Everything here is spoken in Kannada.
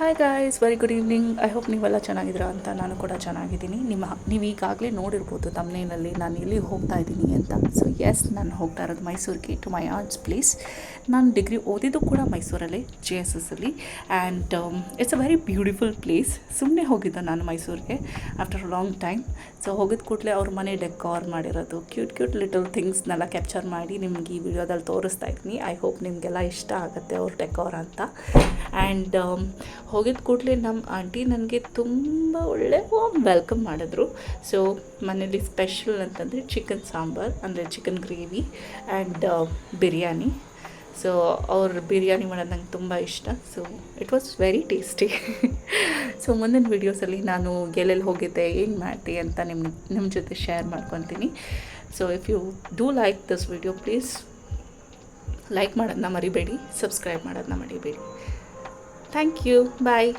Hi guys very good evening I hope ನೀವೆಲ್ಲ ಚೆನ್ನಾಗಿದ್ದೀರಾ ಅಂತ ನಾನು ಕೂಡ ಚೆನ್ನಾಗಿದ್ದೀನಿ. ನಿಮ್ಮ ನೀವು ಈಗಾಗಲೇ ನೋಡಿರ್ಬೋದು ತಮ್ಮನೇನಲ್ಲಿ ನಾನು ಎಲ್ಲಿ ಹೋಗ್ತಾ ಇದ್ದೀನಿ ಅಂತ. ಸೊ ಎಸ್ ನಾನು ಹೋಗ್ತಾ ಇರೋದು ಮೈಸೂರಿಗೆ ಟು ಮೈ ಆರ್ಟ್ಸ್ ಪ್ಲೇಸ್ ನಾನು ಡಿಗ್ರಿ ಓದಿದ್ದು ಕೂಡ ಮೈಸೂರಲ್ಲಿ ಜೆ ಎಸ್ ಎಸ್ ಅಲ್ಲಿ. And it's a very beautiful place ಸುಮ್ಮನೆ ಹೋಗಿದ್ದು ನಾನು ಮೈಸೂರಿಗೆ ಆಫ್ಟರ್ ಲಾಂಗ್ ಟೈಮ್ ಸೊ ಹೋಗಿದ ಕೂಡಲೇ ಅವ್ರ ಮನೆ ಡೆಕೋರ್ ಮಾಡಿರೋದು ಕ್ಯೂಟ್ ಕ್ಯೂಟ್ ಲಿಟಲ್ ಥಿಂಗ್ಸ್ನೆಲ್ಲ ಕ್ಯಾಪ್ಚರ್ ಮಾಡಿ ನಿಮ್ಗೆ ಈ ವಿಡಿಯೋದಲ್ಲಿ ತೋರಿಸ್ತಾ ಇದ್ದೀನಿ. ಐ ಹೋಪ್ ನಿಮಗೆಲ್ಲ ಇಷ್ಟ ಆಗುತ್ತೆ ಅವ್ರ ಡೆಕೋರ್ ಅಂತ. ಆ್ಯಂಡ್ ಹೋಗಿದ ಕೂಡಲೇ ನಮ್ಮ ಆಂಟಿ ನನಗೆ ತುಂಬ ಒಳ್ಳೆ ವೆಲ್ಕಮ್ ಮಾಡಿದ್ರು. ಸೊ ಮನೇಲಿ ಸ್ಪೆಷಲ್ ಅಂತಂದರೆ ಚಿಕನ್ ಸಾಂಬಾರ್, ಅಂದರೆ chicken gravy and biryani. So ಅವ್ರ ಬಿರಿಯಾನಿ ಮಾಡೋದು ನಂಗೆ ತುಂಬ ಇಷ್ಟ. So it was very tasty so ಮುಂದಿನ ವೀಡಿಯೋಸಲ್ಲಿ ನಾನು ಎಲ್ಲೆಲ್ಲಿ ಹೋಗಿದ್ದೆ, ಏನು ಮಾಡಿದೆ ಅಂತ ನಿಮ್ಮ ನಿಮ್ಮ ಜೊತೆ ಶೇರ್ ಮಾಡ್ಕೊತೀನಿ. So if you do like this video please like ಮಾಡೋದನ್ನ ಮರಿಬೇಡಿ ಸಬ್ಸ್ಕ್ರೈಬ್ ಮಾಡೋದನ್ನ ಮರಿಬೇಡಿ. Thank you bye